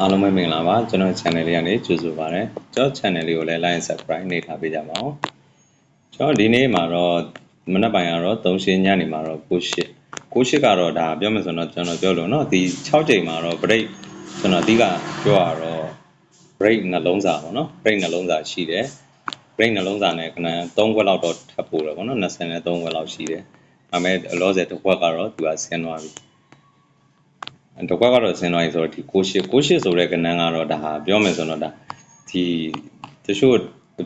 အားလုံးပဲမင်္ဂလာပါကျွန်တော် channel လေးကနေကြိုဆိုပါရစေကျွန်တော် channel လေးကိုလည်း like and subscribe နှိပ်ထားပေးကြပါဦးကျွန်တော်ဒီနေ့မှာတော့မနက်ပိုင်းကတော့3ရှင်းညနေမှာတော့9ရှစ်9ရှစ်ကတော့ဒါပြောမယ်ဆိုတော့ကျွန်တော်ပြောလို့เนาะဒီ6ချိန်မှာတော့ break ကျွန်တော်အဓိကပြောရတော့ break နှလုံးစာပေါ့เนาะ break နှလုံးစာရှိတယ် break နှလုံးစာနဲ့ခဏ3ခွက်လောက်တော့ထပ်ပို့တယ်ပေါ့เนาะ23ခွက်လောက်ရှိတယ်ဒါပေမဲ့အလောဆယ်တစ်ခွက်ကတော့သူကဆင်းသွားပြီ တကွက်ကတော့ဆင်းသွားပြီဆိုတော့ဒီ68 68ဆိုတဲ့ကဏ္ဍကတော့ဒါဟာပြောမယ်ဆိုတော့ဒါဒီတချို့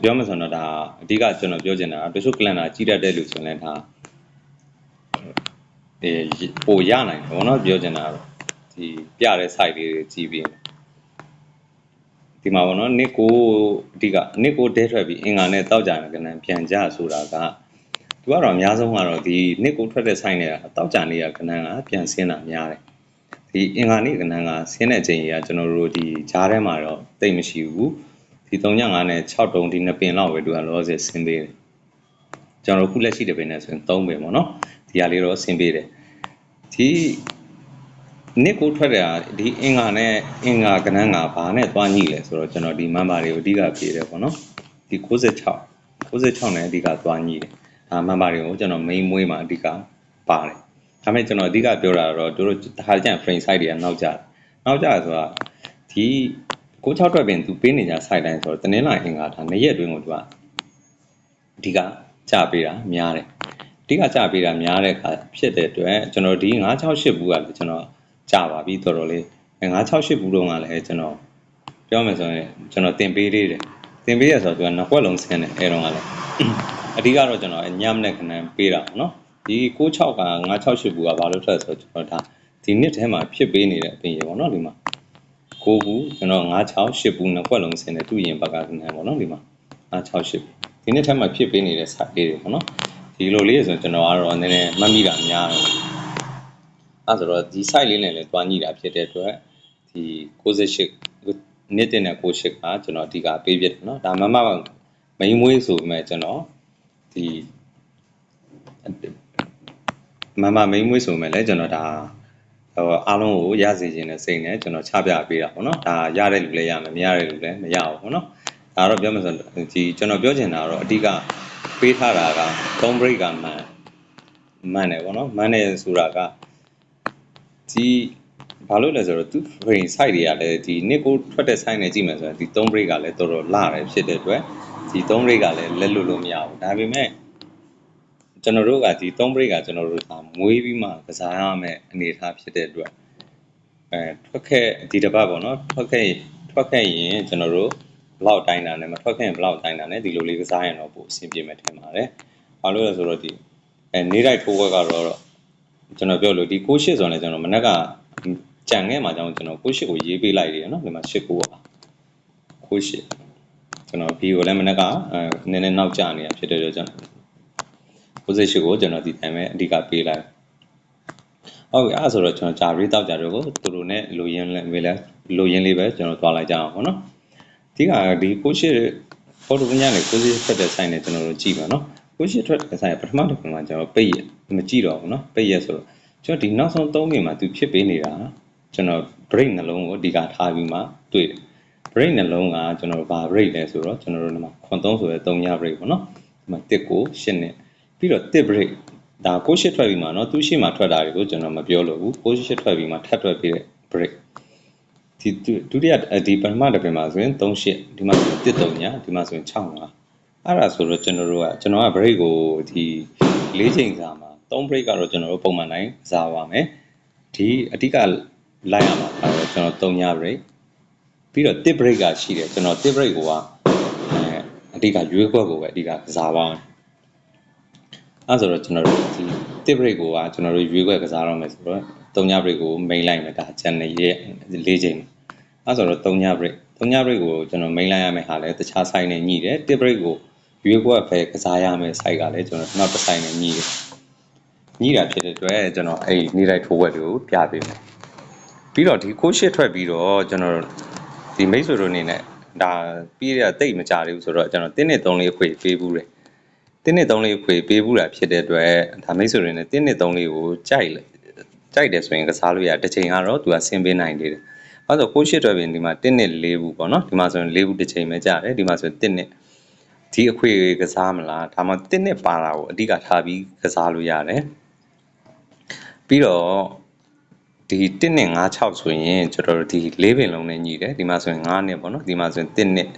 ပြောမယ်ဆိုတော့ဒါအဓိကကျွန်တော်ပြောချင်တာတချို့ကလန်တာကြီးတတ်တဲ့လူဆိုရင်ဒါအဲပိုရနိုင်တယ်ဘောနော်ပြောချင်တာတော့ဒီပြတဲ့ site လေးတွေကြီးပြီးဒီမှာဘောနော်နစ်ကိုအဓိကနစ်ကိုတဲထွက်ပြီးအင်္ဂါနဲ့တောက်ကြတဲ့ကဏ္ဍပြန်ကြဆိုတာကသူကတော့အများဆုံးကတော့ဒီနစ်ကိုထွက်တဲ့ site နဲ့တောက်ကြနေတဲ့ကဏ္ဍကပြန်ဆင်းတာများတယ် ဒီအင်္ဂါနေ့ကဏ္ဍကဆင်းတဲ့ချိန်ကြီးကကျွန်တော်တို့ဒီဂျားထဲမှာတော့တိတ်မရှိဘူးဒီ3.5နဲ့6တုံးဒီ2ပင်လောက်ပဲသူကလောဆယ်ဆင်းပေးတယ်ကျွန်တော်တို့ခုလက်ရှိတဲ့ပင်နဲ့ဆိုရင်3ပင်ပေါ့နော်ဒီဟာလေးတော့ဆင်းပေးတယ်ဒီနစ်ကိုထွက်တဲ့ဟာဒီအင်္ဂါနဲ့အင်္ဂါကဏ္ဍကဘာနဲ့သွားညှိလဲဆိုတော့ကျွန်တော်ဒီမန်ပါတွေကိုအဓိကဖြေတယ်ပေါ့နော်ဒီ66 66နဲ့အဓိကသွားညှိတယ်ဒါမန်ပါတွေကိုကျွန်တော် main မွေးမှာအဓိကပါတယ် ဒါပေမဲ့ကျွန်တော်အဓိကပြောတာတော့တို့တို့တခါကျရင် frame site တွေကနောက်ကျတယ်နောက်ကျတယ်ဆိုတာဒီ96တွက်ပင်သူပေးနေကြ site တိုင်းဆိုတော့တနင်္လာအင်္ဂါဒါနှစ်ရက်အတွင်းကိုသူကအဓိကကျပေးတာများတယ်အဓိကကျပေးတာများတဲ့အခါဖြစ်တဲ့အတွက်ကျွန်တော်ဒီ968ဘူးကလည်းကျွန်တော်ကြာပါပြီတော်တော်လေး968ဘူးတော့ကလည်းကျွန်တော်ပြောမယ်ဆိုရင်ကျွန်တော်တင်ပေးလေးတယ်တင်ပေးရဆိုတော့သူကနှစ်ခွက်လုံးဆင်းတယ်အဲတော့ကလည်းအဓိကတော့ကျွန်တော်ညမနဲ့ခဏပေးတာပေါ့နော် ဒီ96က968ဘူးကဘာလို့ထွက်ဆိုတော့ကျွန်တော်ဒါဒီနှစ်ထဲမှာဖြစ်ပေးနေတဲ့အပြင်ရေပေါ့နော်ဒီမှာ9ဘူးကျွန်တော်968ဘူးနှစ်ခွက်လုံးဆင်းတယ်သူ့ရင်ဘက်ကကနေပေါ့နော်ဒီမှာ968ဒီနှစ်ထဲမှာဖြစ်ပေးနေတဲ့ site လေးတွေပေါ့နော်ဒီလိုလေးဆိုကျွန်တော်ကတော့နည်းနည်းမှတ်မိတာများတယ်အဲဆိုတော့ဒီ site လေးနဲ့လည်းတွားညှိတာဖြစ်တဲ့အတွက်ဒီ68နှစ်တင်တဲ့68ကကျွန်တော်အဓိကပေးပြတယ်เนาะဒါမမမိန်မွေးဆိုပေမဲ့ကျွန်တော်ဒီ မမမိန်မွေးဆိုပေမဲ့လည်းကျွန်တော်ဒါဟိုအားလုံးကိုရစေခြင်းနဲ့စိတ်နဲ့ကျွန်တော်ချပြပေးတာပေါ့နော်ဒါရတဲ့လူလည်းရမယ်မရတဲ့လူလည်းမရဘူးပေါ့နော်ဒါတော့ပြောမှဆိုဒီကျွန်တော်ပြောချင်တာကတော့အဓိကပေးထားတာက3 break ကမှန်မှန်တယ်ပေါ့နော်မှန်တယ်ဆိုတာကဒီဘာလို့လဲဆိုတော့သူ frame site တွေကလည်းဒီ nick ကိုထွက်တဲ့ site နဲ့ကြည့်မယ်ဆိုရင်ဒီ3 break ကလည်းတော်တော်လာတယ်ဖြစ်တဲ့အတွက်ဒီ3 break ကလည်းလက်လွတ်လို့မရဘူးဒါပေမဲ့ ကျွန်တော်တို့ကဒီ3 break ကကျွန်တော်တို့ကမွေးပြီးမှကစားရမယ်အနေအထားဖြစ်တဲ့အတွက်အဲထွက်ခဲ့ဒီတစ်ပတ်ပေါ့နော်ထွက်ခဲ့ထွက်ခဲ့ရင်ကျွန်တော်တို့ဘလောက်တိုင်းတာနဲ့မထွက်ခဲ့ရင်ဘလောက်တိုင်းတာနဲ့ဒီလိုလေးကစားရင်တော့ပိုအဆင်ပြေမယ်ထင်ပါတယ်။ဘာလို့လဲဆိုတော့ဒီအဲနေ့တိုင်းထိုးဝက်ကတော့ကျွန်တော်ပြောလို့ဒီကိုရှစ်ဆိုရင်ကျွန်တော်မနက်ကကြံခဲ့မှာကြောင့်ကျွန်တော်ကိုရှစ်ကိုရေးပေးလိုက်တယ်နော်ဒီမှာရှစ်ကိုပါကိုရှစ်ကျွန်တော်ဗီဒီယိုလည်းမနက်ကအဲနည်းနည်းနောက်ကျနေတာဖြစ်တယ်ကြောင့် 68ကိုကျွန်တော်ဒီတိုင်းပဲအဓိကပေးလိုက်ဟုတ်ပြီအဲ့ဆိုတော့ကျွန်တော်ဂျာရီတောက်ကြတွေကိုသူတို့နဲ့လိုရင်းလေးလဲလိုရင်းလေးပဲကျွန်တော်တွားလိုက်ကြအောင်ပေါ့နော်ဒီကဒီကိုရှိပေါ်တူညလေးကိုရှိဖက်တဲ့ဆိုင်နဲ့ကျွန်တော်တို့ကြည့်ပါနော်ကိုရှိထွက်တဲ့ဆိုင်ပထမတစ်ခါမှာကျွန်တော်ပိတ်ရမကြည့်တော့ဘူးနော်ပိတ်ရဆိုတော့ကျွန်တော်ဒီနောက်ဆုံး3မိနစ်မှာသူဖြစ်ပေးနေတာကျွန်တော် break နှလုံးကိုအဓိကထားပြီးမှတွေ့တယ် break နှလုံးကကျွန်တော်ဘာ break လဲဆိုတော့ကျွန်တော်တို့ကခွန်3ဆိုရဲ3ည break ပေါ့နော်ဒီမှာ1ကို8နဲ့ ပြီးတော့တစ် break ဒါကိုရှစ်ထွက်ပြီးမှเนาะသူရှစ်မှာထွက်တာတွေကိုကျွန်တော်မပြောလို့ဘူးကိုရှစ်ထွက်ပြီးမှထပ်ထွက်ပြီးတဲ့ break ဒီဒုတိယဒီပထမတစ်ပင်မှာဆိုရင်3ရှစ်ဒီမှာ1 3ညာဒီမှာဆိုရင်6 5အဲ့ဒါဆိုတော့ကျွန်တော်တို့ကကျွန်တော်က break ကိုဒီ၄ချိန်စာမှာ3 break ကတော့ကျွန်တော်တို့ပုံမှန်တိုင်းစားပါမယ်ဒီအဓိကလိုက်ရမှာကတော့ကျွန်တော်3ည break ပြီးတော့1 break ကရှိတယ်ကျွန်တော်1 break ကိုကအဓိကရွေးခွက်ကိုပဲအဓိကစားပါမယ် အဲဆိုတော့ကျွန်တော်တို့ဒီတစ်ဘရိတ်ကိုကကျွန်တော်တို့ရွေးခွဲကစားတော့မယ်ဆိုတော့၃ညဘရိတ်ကို main line မယ်ဒါ channel ရဲ့၄ချိန်အဲဆိုတော့၃ညဘရိတ်၃ညဘရိတ်ကိုကျွန်တော် main line ရမယ်ဟာလည်းတခြား site နဲ့ညှိတယ်တစ်ဘရိတ်ကိုရွေးခွဲဖယ်ကစားရမယ် site ကလည်းကျွန်တော်နောက်တစ် site နဲ့ညှိတယ်ညှိတာဖြစ်တဲ့အတွက်ကျွန်တော်အဲ့နေ့တိုင်းထိုးဝက်တွေကိုပြပေးမယ်ပြီးတော့ဒီကိုရှစ်ထွက်ပြီးတော့ကျွန်တော်ဒီမိတ်ဆွေတို့အနေနဲ့ဒါပြီးရတိတ်မကြသေးဘူးဆိုတော့ကျွန်တော်တင်းနဲ့၃လေးခွေပေးဘူးတယ် တင်းနှစ်သုံးလေးခွေပေးဘူးတာဖြစ်တဲ့အတွက်ဒါမိတ်ဆွေတွေနဲ့တင်းနှစ်သုံးလေးကိုကြိုက်လေကြိုက်တယ်ဆိုရင်ကစားလို့ရတစ်ချိန်ကတော့သူကဆင်းပေးနိုင်သေးတယ်အဲ့ဒါဆိုကိုရှိတွက်ပြင်ဒီမှာ1နဲ့4ဘူးပေါ့နော်ဒီမှာဆိုရင်4ဘူးတစ်ချိန်ပဲကြာတယ်ဒီမှာဆိုရင်1နဲ့ဒီအခွေကစားမလားဒါမှ1နဲ့ပါတာကိုအဓိကထားပြီးကစားလို့ရတယ်ပြီးတော့ဒီ1နဲ့5 6ဆိုရင်ကျွန်တော်တို့ဒီ၄ပင်လုံးနဲ့ညီတယ်ဒီမှာဆိုရင်5နဲ့ပေါ့နော်ဒီမှာဆိုရင်1နဲ့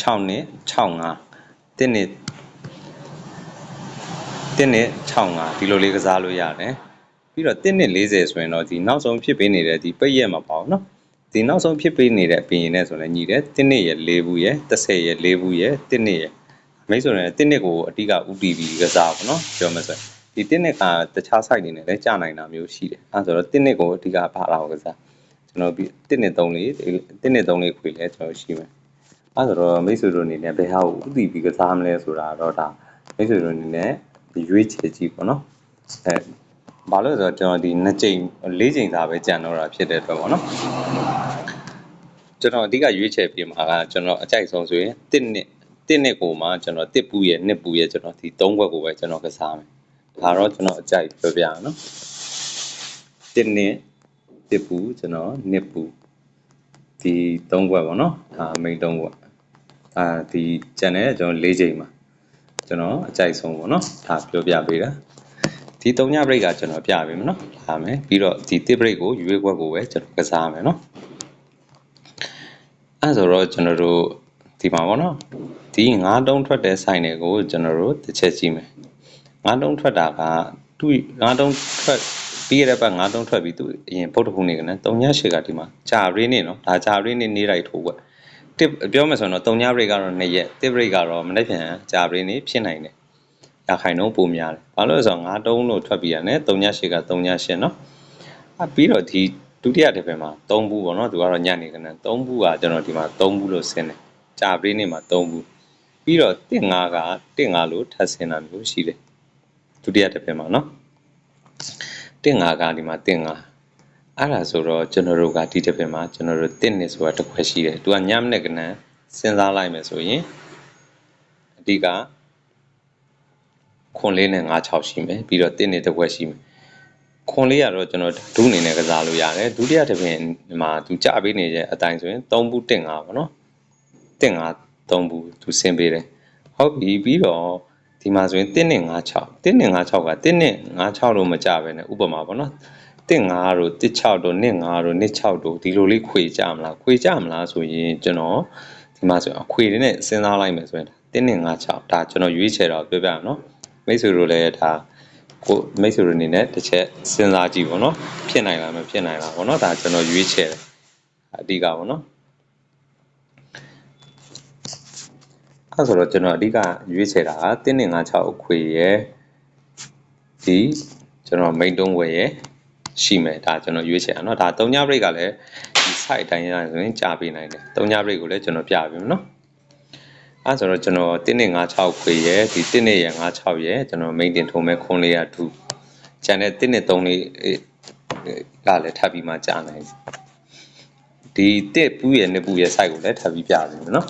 6နဲ့6 5 1နဲ့ 1နဲ့6 5ဒီလိုလေးကစားလို့ရတယ်ပြီးတော့1နဲ့40ဆိုရင်တော့ဒီနောက်ဆုံးဖြစ်ပေးနေတဲ့ဒီပိတ်ရက်မှာပေါ့နော်ဒီနောက်ဆုံးဖြစ်ပေးနေတဲ့အပြင်နဲ့ဆိုလည်းညီတယ်1နဲ့ရ4ဘူးရ30ရ4ဘူးရ1နဲ့ရမိတ်ဆိုရင်1နဲ့ကိုအတိက UTV ကစားပါနော်ပြောမယ်ဆိုရင်ဒီ1နဲ့ကတခြား site တွေနဲ့လည်းကြာနိုင်တာမျိုးရှိတယ်အဲဆိုတော့1နဲ့ကိုအတိကဘာလာကိုကစားကျွန်တော်ပြီး1နဲ့3လေး1နဲ့3လေးခွေလဲကျွန်တော်ရှိမယ်အဲဆိုတော့မိတ်ဆွေတို့အနေနဲ့ဘယ်ဟာကို UTV ကစားမလဲဆိုတာတော့ဒါမိတ်ဆွေတို့အနေနဲ့ ရွေးချယ်ကြည့်ပေါ့နော်အဲဘာလို့လဲဆိုတော့ကျွန်တော်ဒီ2ချိန်4ချိန်သာပဲကြံတော့တာဖြစ်တဲ့အတွက်ပေါ့နော်ကျွန်တော်အဓိကရွေးချယ်ပြင်မှာကကျွန်တော်အကြိုက်ဆုံးဆိုရင်1နှစ်1နှစ်ကိုမှကျွန်တော်1ပူရဲ့2ပူရဲ့ကျွန်တော်ဒီ3ဘွက်ကိုပဲကျွန်တော်ကစားမယ်ဒါတော့ကျွန်တော်အကြိုက်ပြောပြရအောင်နော်1နှစ်1ပူကျွန်တော်2ပူဒီ3ဘွက်ပေါ့နော်ဒါမိန်3ဘွက်အာဒီကျန်တဲ့ကျွန်တော်4ချိန်မှာ ကျွန်တော်အကြိုက်ဆုံးပေါ့နော်ဒါပြောပြပေးတာဒီ3ည break ကကျွန်တော်ပြပေးမယ်နော်လာမယ်ပြီးတော့ဒီ1 break ကိုရွေးခွက်ကိုပဲကျွန်တော်ကစားမယ်နော်အဲဆိုတော့ကျွန်တော်တို့ဒီမှာပေါ့နော်ဒီ9တုံးထွက်တဲ့ဆိုင်တွေကိုကျွန်တော်တို့တစ်ချက်ကြည့်မယ်9တုံးထွက်တာကသူ9တုံးထွက်ပြီးရတဲ့ဘက်9တုံးထွက်ပြီးသူအရင်ပုတ်တခုနေကနေ3ညရှေကဒီမှာဂျာရင်းနေနော်ဒါဂျာရင်းနေနေလိုက်ထိုးကွက် တစ်ပြောမယ်ဆိုတော့3ည break ကတော့2ရက်တစ် break ကတော့မနေ့ပြန်ဂျာရင်းနေဖြစ်နိုင်တယ်ရခိုင်နှုန်းပုံများတယ်ဘာလို့လဲဆိုတော့9တုံးလို့ထွက်ပြီးရတယ်3ညရှေက3ညရှေနော်အပြီးတော့ဒီဒုတိယတစ်ဖက်မှာ3ဘူးပေါ့နော်သူကတော့ညနေကနေ3ဘူးကကျွန်တော်ဒီမှာ3ဘူးလို့ဆင်းတယ်ကြာပေးနေမှာ3ဘူးပြီးတော့1 5က1 5လို့ထပ်ဆင်းတာမျိုးရှိတယ်ဒုတိယတစ်ဖက်မှာနော်1 5ကဒီမှာ1 5 အဲ့ဒါဆိုတော့ကျွန်တော်တို့ကဒီတစ်ဖက်မှာကျွန်တော်တို့1နှစ်ဆိုတာတစ်ခွက်ရှိတယ်သူကညမနဲ့ကနန်းစဉ်းစားလိုက်မယ်ဆိုရင်အဓိကခွန်လေးနဲ့5 6ရှိမယ်ပြီးတော့1နှစ်တစ်ခွက်ရှိမယ်ခွန်လေးရတော့ကျွန်တော်ဒုအနေနဲ့ကစားလို့ရတယ်ဒုတိယတစ်ပင်မှာသူကြပေးနေတဲ့အတိုင်းဆိုရင်3ဘူး1 5ပေါ့နော်1 5 3ဘူးသူဆင်းပေးတယ်ဟုတ်ပြီပြီးတော့ဒီမှာဆိုရင်1နဲ့5 6 1နဲ့5 6က1နဲ့5 6လို့မကြပဲနဲ့ဥပမာပေါ့နော် 1 5တို့1 6တို့2 5တို့2 6တို့ဒီလိုလေးခွေကြမလားခွေကြမလားဆိုရင်ကျွန်တော်ဒီမှာဆိုရင်အခွေတွေနဲ့စဉ်းစားလိုက်မယ်ဆိုရင်1နဲ့5 6ဒါကျွန်တော်ရွေးချယ်တော့ပြောပြအောင်နော်မိတ်ဆွေတို့လည်းဒါကိုမိတ်ဆွေတို့အနေနဲ့တစ်ချက်စဉ်းစားကြည့်ပေါ့နော်ဖြစ်နိုင်လားမဖြစ်နိုင်လားပေါ့နော်ဒါကျွန်တော်ရွေးချယ်တယ်အဓိကပေါ့နော်အဲဆိုတော့ကျွန်တော်အဓိကရွေးချယ်တာကတင်းနေ56အခွေရယ်ဒီကျွန်တော် main တုံးဝယ်ရယ် ရှိမယ်ဒါကျွန်တော်ရွေးချယ်တာเนาะဒါ3ည break ကလည်းဒီ site အတိုင်းရဆိုရင်ကြာပေးနိုင်တယ်3ည break ကိုလည်းကျွန်တော်ပြပြီเนาะအဲဆိုတော့ကျွန်တော်တင်းနေ56ခွေရယ်ဒီတင်းနေရ56ရယ်ကျွန်တော် main တင်ထုံးမဲ့ခွန်လေးရ2ကျန်တဲ့တင်းနေ3လေးကလည်းထပ်ပြီးမှကြာနိုင်ဒီတစ်ပူးရယ်နှစ်ပူးရယ် site ကိုလည်းထပ်ပြီးပြပြီเนาะ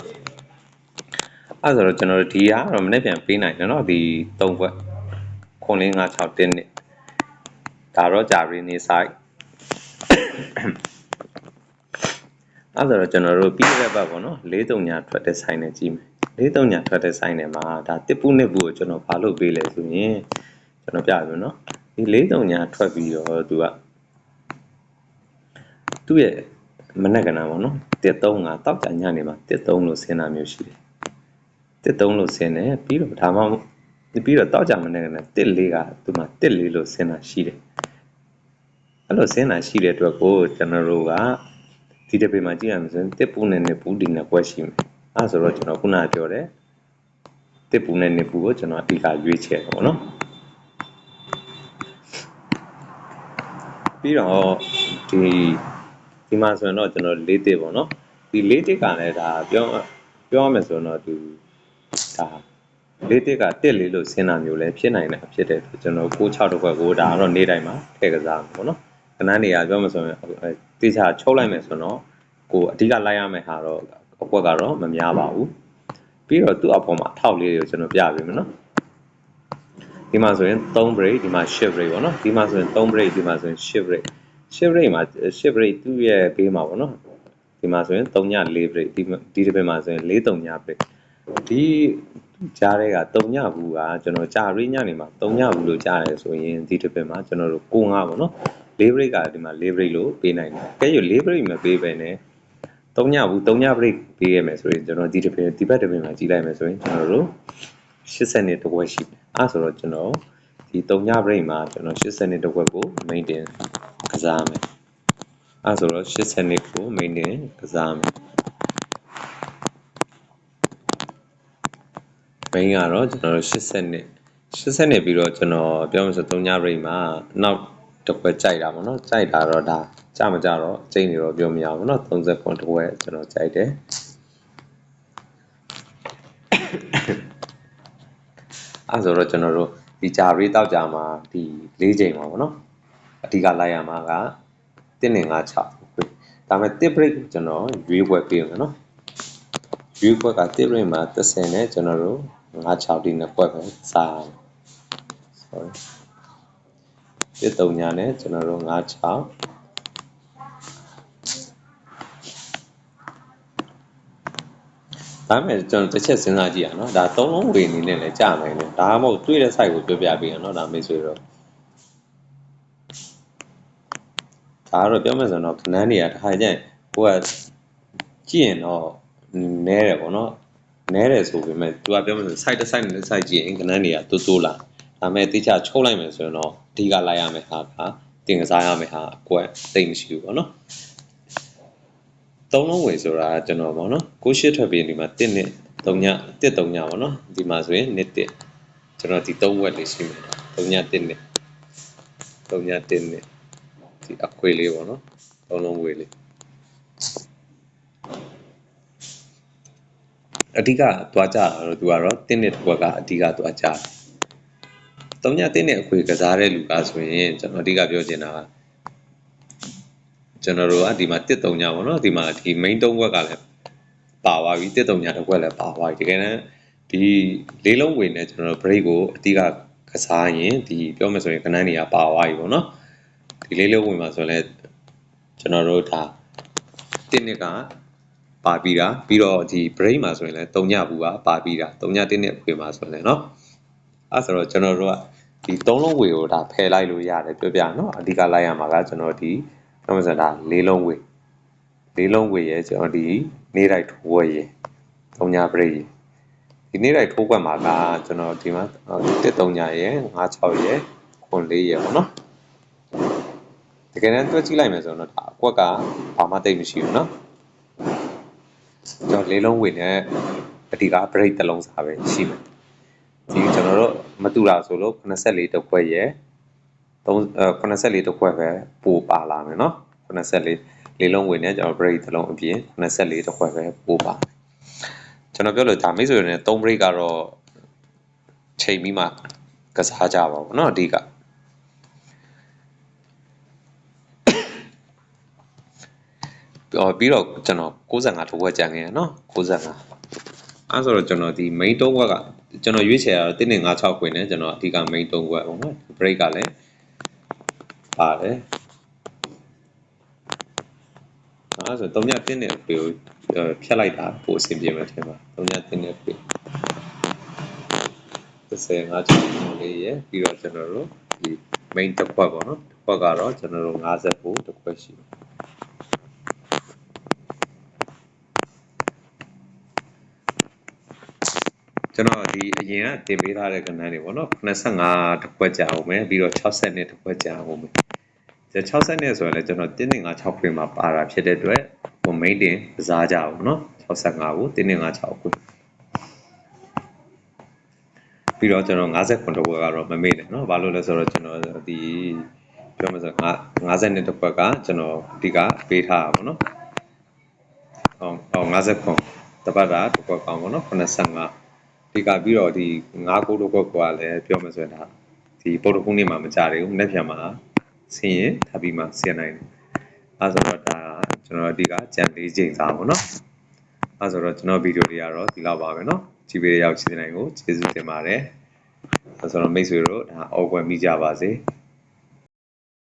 အဲ့ဆိုတော့ကျွန်တော်တို့ဒီကတော့မနေ့ပြန်ပေးနိုင်တယ်เนาะဒီ၃ဘက်ခွန်လေး9 6တင်းနဲ့ ဒါတော့ဂျာရီနေ site အဲ့ဆိုတော့ကျွန်တော်တို့ပြီးတဲ့ဘက်ပေါ့နော်၄တုံညာထွက်တဲ့ဆိုင်နဲ့ကြည့်မယ်၄တုံညာထွက်တဲ့ဆိုင်နဲ့မှာဒါတစ်ပူနှစ်ပူကိုကျွန်တော်ဘာလို့ပေးလဲဆိုရင်ကျွန်တော်ပြပြနော်ဒီ၄တုံညာထွက်ပြီးတော့သူကသူ့ရဲ့မနက်ကနာပေါ့နော်တစ်သုံးကတောက်ကြညနေမှာတစ်သုံးလို့ဆင်းတာမျိုးရှိတယ်တစ်သုံးလို့ဆင်းတယ်ပြီးတော့ဒါမှ ပြီးတော့တောက်ကြမနဲ့ကတစ်လေးကသူ့မှာတစ်လေးလို့ဆင်းတာရှိတယ်အဲ့လိုဆင်းတာရှိတဲ့အတွက်ကိုကျွန်တော်တို့ကဒီတစ်ပေမှာကြည့်ရမယ်ဆိုရင်တစ်ပူနဲ့နှစ်ပူဒီနှစ်ကွက်ရှိမယ်အဲ့ဆိုတော့ကျွန်တော်ခုနကပြောတယ်တစ်ပူနဲ့နှစ်ပူကိုကျွန်တော်အဓိကရွေးချယ်တယ်ပေါ့နော်ပြီးတော့ဒီဒီမှာဆိုရင်တော့ကျွန်တော်၄တစ်ပေါ့နော်ဒီ၄တစ်ကလည်းဒါပြောပြောရမယ်ဆိုတော့သူဒါ လေးတစ်ကတစ်လေးလို့ဆင်းတာမျိုးလည်းဖြစ်နိုင်တယ်ဖြစ်တယ်ကျွန်တော်6 6တစ်ခွက်ကိုဒါကတော့နေ့တိုင်းမှာထည့်ကစားမှာပေါ့နော်ခဏနေရပြောမှဆိုရင်တေချာချုပ်လိုက်မယ်ဆိုတော့ကိုအဓိကလိုက်ရမယ်ဟာတော့အကွက်ကတော့မများပါဘူးပြီးတော့သူ့အပေါ်မှာထောက်လေးတွေကိုကျွန်တော်ပြပေးမယ်နော်ဒီမှာဆိုရင်3 break ဒီမှာ shift break ပေါ့နော်ဒီမှာဆိုရင်3 break ဒီမှာဆိုရင် shift break shift break မှာ shift break သူ့ရဲ့ဘေးမှာပေါ့နော်ဒီမှာဆိုရင်3ည4 break ဒီဒီတစ်ပင်မှာဆိုရင်4 3ည break ဒီကြားတဲ့က3ညဘူးကကျွန်တော်ကြာရေးညနေမှာ3ညဘူးလို့ကြားတယ်ဆိုရင်ဒီတစ်ပင်မှာကျွန်တော်တို့ကိုငါပေါ့နော်4 break ကဒီမှာ4 break လို့ပေးနိုင်တယ်ကဲရ4 break မပေးဘဲနဲ့3ညဘူး3ည break ပေးရမယ်ဆိုရင်ကျွန်တော်ဒီတစ်ပင်ဒီဘက်တစ်ပင်မှာကြီးလိုက်မယ်ဆိုရင်ကျွန်တော်တို့80နှစ်တဝက်ရှိတယ်အဲဆိုတော့ကျွန်တော်ဒီ3ည break မှာကျွန်တော်80နှစ်တဝက်ကို maintain ကစားမယ်အဲဆိုတော့80နှစ်ကို maintain ကစားမယ် main ကတော့ကျွန်တော်တို့80နှစ်80နှစ်ပြီးတော့ကျွန်တော်ပြောမှဆို3ည break မှာနောက်တစ်ခွက်ကြိုက်တာပေါ့နော်ကြိုက်တာတော့ဒါကြမကြတော့အချိန်တွေတော့ပြောမရဘူးနော်30ခွန်တစ်ခွက်ကျွန်တော်ကြိုက်တယ်အဲဆိုတော့ကျွန်တော်တို့ဒီဂျာရီတောက်ကြမှာဒီ၄ချိန်ပါပေါ့နော်အဓိကလိုက်ရမှာက1 1 5 6ဒါပေမဲ့ tip break ကျွန်တော်ရွေးပွဲပေးမယ်နော်ရွေးပွဲက tip break မှာ30နဲ့ကျွန်တော်တို့ 5 6ဒီနှစ်ပွဲပဲစား sorry တစ်3ညာနဲ့ကျွန်တော်တို့5 6ဒါပေမဲ့ကျွန်တော်တစ်ချက်စဉ်းစားကြည့်ရအောင်နော်ဒါသုံးလုံးဝေအနေနဲ့လည်းကြာမယ်နော်ဒါမှမဟုတ်တွေ့တဲ့ site ကိုပြောပြပေးရအောင်နော်ဒါမိတ်ဆွေတို့ဒါကတော့ပြောမယ်ဆိုတော့ခဏန်းတွေကတစ်ခါကျရင်ကိုကကြည့်ရင်တော့နဲတယ်ပေါ့နော် နဲတယ်ဆိုပေမဲ့ तू ကပြောမယ်ဆို site တစ် site နဲ့ site ကြည့်ရင်ခဏန်းတွေကတူတူလာဒါပေမဲ့တိကျချုပ်လိုက်မယ်ဆိုရင်တော့အဓိကလိုက်ရမယ်ဟာကတင်ကစားရမယ်ဟာအကွက်သိမ့်မရှိဘူးပေါ့နော်သုံးလုံးဝေဆိုတာကကျွန်တော်ပေါ့နော်ကိုရှစ်ထွက်ပြီးဒီမှာ1နဲ့3ည1 3ညပေါ့နော်ဒီမှာဆိုရင်1 1ကျွန်တော်ဒီ3ဝက်လေးရှိမယ်3ည1နဲ့3ည1နဲ့ဒီအခွေလေးပေါ့နော်သုံးလုံးဝေလေး အဓိကသွားကြတာတော့သူကတော့1နဲ့တစ်ခွက်ကအဓိကသွားကြတယ်3ည1နဲ့အခွေကစားတဲ့လူကဆိုရင်ကျွန်တော်အဓိကပြောချင်တာကကျွန်တော်တို့ကဒီမှာတစ်တုံညာပေါ့နော်ဒီမှာဒီ main သုံးဘက်ကလည်းပါသွားပြီတစ်တုံညာတစ်ဘက်လည်းပါသွားပြီတကယ်တမ်းဒီလေးလုံးဝင်နဲ့ကျွန်တော်တို့ break ကိုအတိကကစားရင်ဒီပြောမယ်ဆိုရင်ခဏန်းတွေကပါသွားပြီပေါ့နော်ဒီလေးလုံးဝင်မှာဆိုရင်လည်းကျွန်တော်တို့ဒါတစ်နှစ်က ပါပြီးတာပြီးတော့ဒီ break မှာဆိုရင်လည်းတုံညာဘူးကပါပြီးတာတုံညာတစ်နှစ်ဝင်မှာဆိုရင်လည်းเนาะအဲဆိုတော့ကျွန်တော်တို့ကဒီသုံးလုံးဝေကိုဒါဖယ်လိုက်လို့ရတယ်ပြောပြနော်အဓိကလိုက်ရမှာကကျွန်တော်ဒီ ပြောမှစတာလေးလုံးဝေလေးလုံးဝေရဲ့ကျွန်တော်ဒီနေ့တိုင်းထိုးဝဲရဲ့သုံးညာပရိတ်ရဲ့ဒီနေ့တိုင်းထိုးကွက်မှာကကျွန်တော်ဒီမှာတစ်သုံးညာရဲ့56ရဲ့ခွန်လေးရဲ့ပေါ့နော်တကယ်တမ်းတွက်ကြည့်လိုက်မယ်ဆိုတော့ဒါအကွက်ကဘာမှတိတ်မရှိဘူးเนาะ ကျွန်တော်လေးလုံးဝေနဲ့အဓိကပရိတ်တစ်လုံးစားပဲရှိမယ်ဒီကျွန်တော်တို့မတူတာဆိုလို့84တစ်ခွက်ရဲ့3 84တစ်ခွက်ပဲပိုပါလာမယ်เนาะ84လေးလုံးဝင်နေကျွန်တော် break တစ်လုံးအပြင်84တစ်ခွက်ပဲပိုပါကျွန်တော်ပြောလို့ဒါမိတ်ဆွေတွေနဲ့3 break ကတော့ချိန်ပြီးမှကစားကြပါဘောเนาะအဓိက ပြီးတော့ကျွန်တော်65တစ်ဝက်ကြံခဲ့ရနော်65အဲဆိုတော့ကျွန်တော်ဒီ main တစ်ဝက်ကကျွန်တော်ရွေးချယ်ရတော့တင်းတင်း56ခွင်နဲ့ကျွန်တော်အဓိက main တစ်ဝက်ပေါ့နော် break ကလည်းပါတယ်အဲဆိုတော့၃ညတင်းတဲ့ပေကိုဖြတ်လိုက်တာပိုအဆင်ပြေမယ်ထင်ပါ၃ညတင်းတဲ့ပေ35ချောင်းလေးရပြီးတော့ကျွန်တော်တို့ဒီ main တစ်ခွက်ပေါ့နော်တစ်ခွက်ကတော့ကျွန်တော်တို့59တစ်ခွက်ရှိတယ် ကျွန်တော်ဒီအရင်ကတင်ပေးထားတဲ့ကဏ္ဍတွေပေါ့နော်85တစ်ခွက်ကြာအောင်မယ်ပြီးတော့60နဲ့တစ်ခွက်ကြာအောင်မယ်ဒီ60နဲ့ဆိုရင်လည်းကျွန်တော်တင်းနေ56ခွင့်မှာပါတာဖြစ်တဲ့အတွက်ဟို main တင်ကစားကြအောင်နော်65ကိုတင်းနေ56ခွင့်ပြီးတော့ကျွန်တော်50ခွန်တစ်ခွက်ကတော့မမေ့နဲ့နော်ဘာလို့လဲဆိုတော့ကျွန်တော်ဒီပြောမှဆို50နဲ့တစ်ခွက်ကကျွန်တော်ဒီကပေးထားတာပေါ့နော်ဟောဟော50ခွန်တပတ်တာတစ်ခွက်ကောင်းပေါ့နော်85 ဒီကပြီးတော့ဒီ9ကိုတစ်ခွက်ကလည်းပြောမှဆိုရင်ဒါဒီပုတ်တခုနေ့မှာမကြတယ်ဘူးနေ့ပြန်မှာဆင်းရင်ထပ်ပြီးမှဆင်းနိုင်တယ်အဲဆိုတော့ဒါကျွန်တော်ဒီကကြံလေးချိန်စားပါတော့အဲဆိုတော့ကျွန်တော်ဗီဒီယိုတွေကတော့ဒီလောက်ပါပဲเนาะကြည့်ပေးတဲ့ရောက်ရှိတဲ့နိုင်ကိုကျေးဇူးတင်ပါတယ်အဲဆိုတော့မိတ်ဆွေတို့ဒါအော်ကွယ်မိကြပါစေ